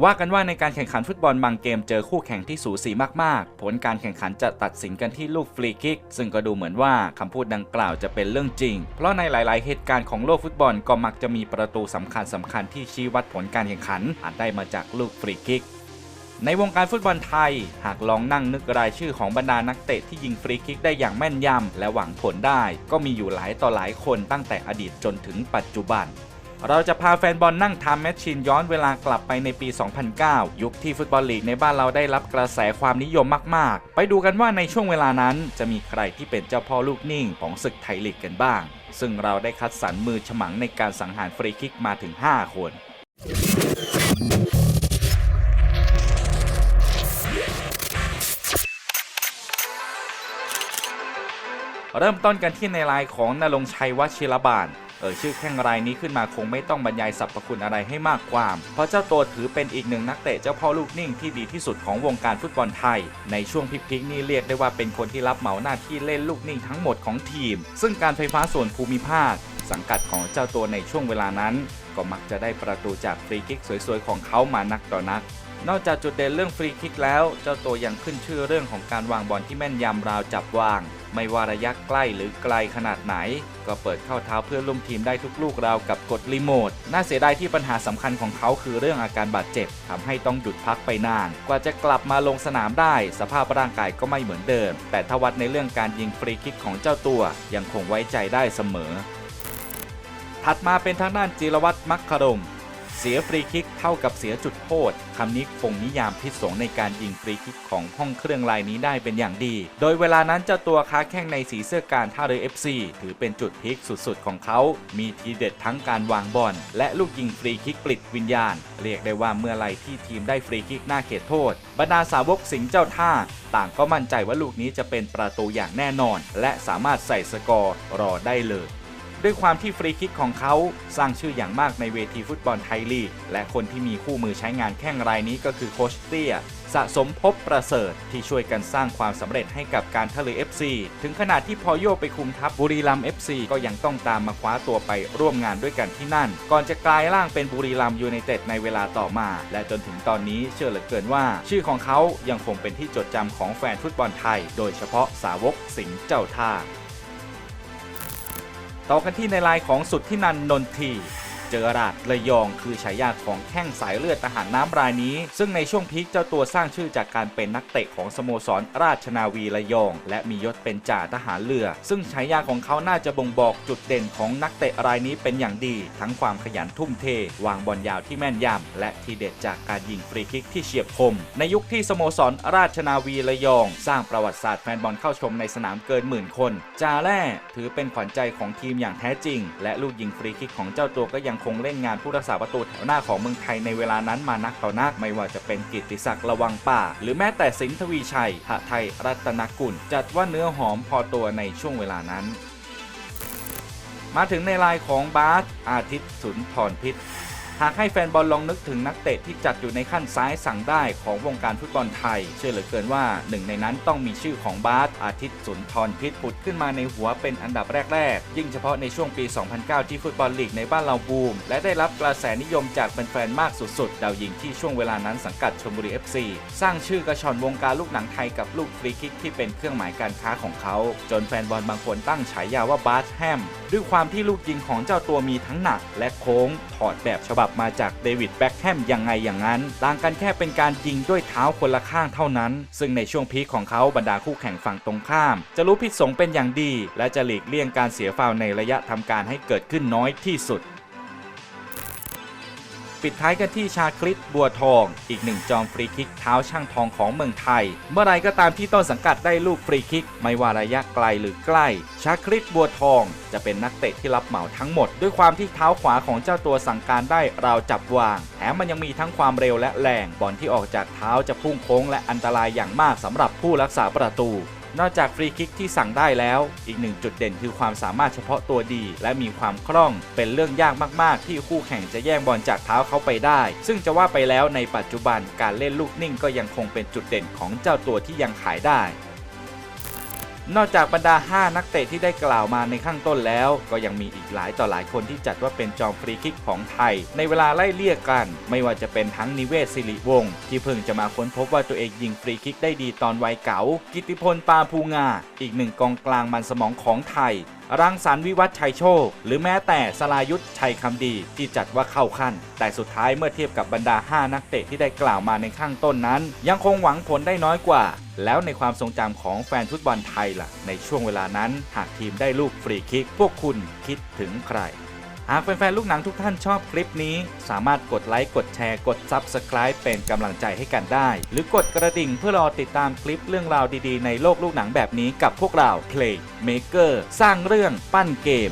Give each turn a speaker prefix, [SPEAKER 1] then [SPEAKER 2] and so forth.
[SPEAKER 1] ว่ากันว่าในการแข่งขันฟุตบอลบางเกมเจอคู่แข่งที่สูสีมากๆ ผลการแข่งขันจะตัดสินกันที่ลูกฟรีคิก ซึ่งก็ดูเหมือนว่าคำพูดดังกล่าวจะเป็นเรื่องจริง เพราะในหลาย ๆ เหตุการณ์ของโลกฟุตบอลก็มักจะมีประตูสำคัญสคัญๆที่ชี้วัดผลการแข่งขันอาจได้มาจากลูกฟรีคิกในวงการฟุตบอลไทย หากลองนั่งนึกรายชื่อของบรรดานักเตะที่ยิงฟรีคิกได้อย่างแม่นยำและหวังผลได้ ก็มีอยู่หลายต่อหลายคนตั้งแต่อดีตจนถึงปัจจุบัน เราจะพาแฟนบอลนั่งทำแมชชีนย้อนเวลากลับไปในปี 2009 ยุคที่ฟุตบอลลีกในบ้านเราได้รับกระแสความนิยมมาก ๆ ไปดูกันว่าในช่วงเวลานั้น จะมีใครที่เป็นเจ้าพ่อลูกนิ่งของศึกไทยลีกกันบ้าง ซึ่งเราได้คัดสรรมือฉมังในการสังหารฟรีคิกมาถึง 5 คนเริ่มต้นกันที่ในลายของนรงชัยวชิรบาล เออชื่อแข้งรายนี้ขึ้นมาคงไม่ต้องบรรยายสรรพคุณอะไรให้มากความ เพราะเจ้าตัวถือเป็นอีกหนึ่งนักเตะเจ้าพ่อลูกนิ่งที่ดีที่สุดของวงการฟุตบอลไทย ในช่วงพลิกๆนี่เรียกได้ว่าเป็นคนที่รับเหมาหน้าที่เล่นลูกนิ่งทั้งหมดของทีม ซึ่งการไฟฟ้าส่วนภูมิภาค สังกัดของเจ้าตัวในช่วงเวลานั้น ก็มักจะได้ประตูจากฟรีคิกสวยๆของเขามานักต่อนัก นอกจากจุดเด่นเรื่องฟรีคิกแล้ว เจ้าตัวยังขึ้นชื่อเรื่องของการวางบอลที่แม่นยำราวจับวาง ไม่ว่าระยะใกล้หรือไกลขนาดไหน ก็เปิดเข้าเท้าเพื่อนร่วมทีมได้ทุกลูกราวกับกดรีโมท น่าเสียดายที่ปัญหาสำคัญของเขาคือเรื่องอาการบาดเจ็บทำให้ต้องหยุดพักไปนาน กว่าจะกลับมาลงสนามได้ สภาพร่างกายก็ไม่เหมือนเดิม แต่ทวัดในเรื่องการยิงฟรีคิกของเจ้าตัว ยังคงไว้ใจได้เสมอ ถัดมาเป็นทางด้านจิรวัตรมักคารม เสียฟรีคิกเท่ากับเสียจุดโทษคำนี้คงนิยามพิษสงในการยิงฟรีคิกของห้องเครื่องลายนี้ได้เป็นอย่างดี โดยเวลานั้นเจ้าตัวค้าแข้งในสีเสื้อการท่าเรือ FC ถือเป็นจุดพีคสุดๆ ของเขา มีทีเด็ดทั้งการวางบอลและลูกยิงฟรีคิกปลิดวิญญาณ เรียกได้ว่าเมื่อไรที่ทีมได้ฟรีคิกหน้าเขตโทษบรรดาสาวกสิงห์เจ้าท่า ต่างก็มั่นใจว่าลูกนี้จะเป็นประตูอย่างแน่นอน และสามารถใส่สกอร์รอได้เลย ด้วยความที่ฟรีคิกของเขาสร้างชื่ออย่างมากในเวทีฟุตบอลไทยลีก และคนที่มีคู่มือใช้งานแข้งรายนี้ก็คือโคชเตี้ย สะสมภพประเสริฐที่ช่วยกันสร้างความสำเร็จให้กับการทะเล FC ถึงขนาดที่พอโยไปคุมทัพบุรีรัมย์ FC ก็ยังต้องตามมาคว้าตัวไปร่วมงานด้วยกันที่นั่น ก่อนจะกลายร่างเป็นบุรีรัมย์ยูไนเต็ดในเวลาต่อมา และจนถึงตอนนี้เชื่อเหลือเกินว่า ชื่อของเขายังคงเป็นที่จดจำของแฟนฟุตบอลไทย โดยเฉพาะสาวกสิงห์เจ้าท่า ต่อกันที่ในลายของสุดที่นันนนที เจอราดระยองคือฉายาของแข้งสายเลือดทหารน้ำรายนี้ ซึ่งในช่วงพีคเจ้าตัวสร้างชื่อจากการเป็นนักเตะของสโมสรราชนาวีระยอง และมียศเป็นจ่าทหารเรือ ซึ่งฉายาของเขาน่าจะบ่งบอกจุดเด่นของนักเตะรายนี้เป็นอย่างดี ทั้งความขยันทุ่มเท วางบอลยาวที่แม่นยำและทีเด็ดจากการยิงฟรีคิกที่เฉียบคม ในยุคที่สโมสรราชนาวีระยอง สร้างประวัติศาสตร์แฟนบอลเข้าชมในสนามเกินหมื่นคน จาแร่ถือเป็นขวัญใจของทีมอย่างแท้จริง และลูกยิงฟรีคิกของเจ้าตัวก็ยังคงเล่นงานผู้รักษาประตูแถวหน้าของเมืองไทยในเวลานั้นมานักต่อนักไม่ว่าจะเป็นกิตติศักดิ์ระวังป่า หรือแม้แต่สินทวีชัยหะไทยรัตนกุล จัดว่าเนื้อหอมพอตัวในช่วงเวลานั้น มาถึงในลายของบาสอาทิตย์สุนทรพิษ หากให้แฟนบอลลองนึกถึงนักเตะที่จัดอยู่ในขั้นซ้ายสั่งได้ของวงการฟุตบอลไทย เชื่อเหลือเกินว่าหนึ่งในนั้นต้องมีชื่อของบาสอาทิตย์สุนทรพิษผุดขึ้นมาในหัวเป็นอันดับแรก ๆ ยิ่งเฉพาะในช่วงปี 2009 ที่ฟุตบอลลีกในบ้านเราบูม และได้รับกระแสนิยมจากแฟนๆมากสุดๆดาวยิงที่ช่วงเวลานั้นสังกัดชลบุรี FC สร้างชื่อกระชอนวงการลูกหนังไทยกับลูกฟรีคิกที่เป็นเครื่องหมายการค้าของเขา จนแฟนบอลบางคนตั้งฉายาว่าบาสแฮมด้วยความที่ลูกยิงของเจ้าตัวมีทั้งหนัก และโค้งถอดแบบฉบับับมาจากเดวิดแบ็กแฮมยังไงอย่างนั้น ต่างกันแค่เป็นการยิงด้วยเท้าคนละข้างเท่านั้น ซึ่งในช่วงพีคของเขาบรรดาคู่แข่งฝั่งตรงข้าม จะรู้พิษสงเป็นอย่างดี และจะหลีกเลี่ยงการเสียฟาวในระยะทำการให้เกิดขึ้นน้อยที่สุด ปิดท้ายกันที่ชาคริตบัวทอง อีกหนึ่งจอมฟรีคิกเท้าช่างทองของเมืองไทย เมื่อไรก็ตามที่ต้นสังกัดได้ลูกฟรีคิก ไม่ว่าระยะไกลหรือใกล้ ชาคริตบัวทอง จะเป็นนักเตะที่รับเหมาทั้งหมด ด้วยความที่เท้าขวาของเจ้าตัวสั่งการได้ราวจับวาง แถมมันยังมีทั้งความเร็วและแรงบอลที่ออกจากเท้าจะพุ่งโค้งและอันตรายอย่างมากสำหรับผู้รักษาประตู นอกจากฟรีคิกที่สั่งได้แล้ว อีกหนึ่งจุดเด่นคือความสามารถเฉพาะตัวดี และมีความคล่อง เป็นเรื่องยากมาก ๆ ที่คู่แข่งจะแย่งบอลจากเท้าเขาไปได้ ซึ่งจะว่าไปแล้วในปัจจุบันการเล่นลูกนิ่งก็ยังคงเป็นจุดเด่นของเจ้าตัวที่ยังขายได้ นอกจากบรรดา 5 นักเตะที่ได้กล่าวมาในข้างต้นแล้ว ก็ยังมีอีกหลายต่อหลายคนที่จัดว่าเป็นจอมฟรีคิกของไทย ในเวลาไล่เลี่ยกัน ไม่ว่าจะเป็นทั้งนิเวศสิริวงศ์ที่เพิ่งจะมาค้นพบว่าตัวเองยิงฟรีคิกได้ดีตอนวัยเก๋ากิติพลปาภูงา อีกหนึ่งกองกลางมันสมองของไทย รังสรรค์วิวัฒชัยโชค หรือแม้แต่สลายุทธชัยคำดีที่จัดว่าเข้าขั้น แต่สุดท้ายเมื่อเทียบกับบรรดา 5 นักเตะที่ได้กล่าวมาในข้างต้นนั้น ยังคงหวังผลได้น้อยกว่า แล้วในความทรงจำของแฟนฟุตบอลไทยล่ะ ในช่วงเวลานั้น หากทีมได้ลูกฟรีคิก พวกคุณคิดถึงใคร หากแฟนๆลูกหนังทุกท่านชอบคลิปนี้ สามารถกดไลค์ กดแชร์ กด Subscribe เป็นกำลังใจให้กันได้ หรือกดกระดิ่งเพื่อรอติดตามคลิปเรื่องราวดีๆ ในโลกลูกหนังแบบนี้กับพวกเรา Play Maker สร้างเรื่องปั้นเกม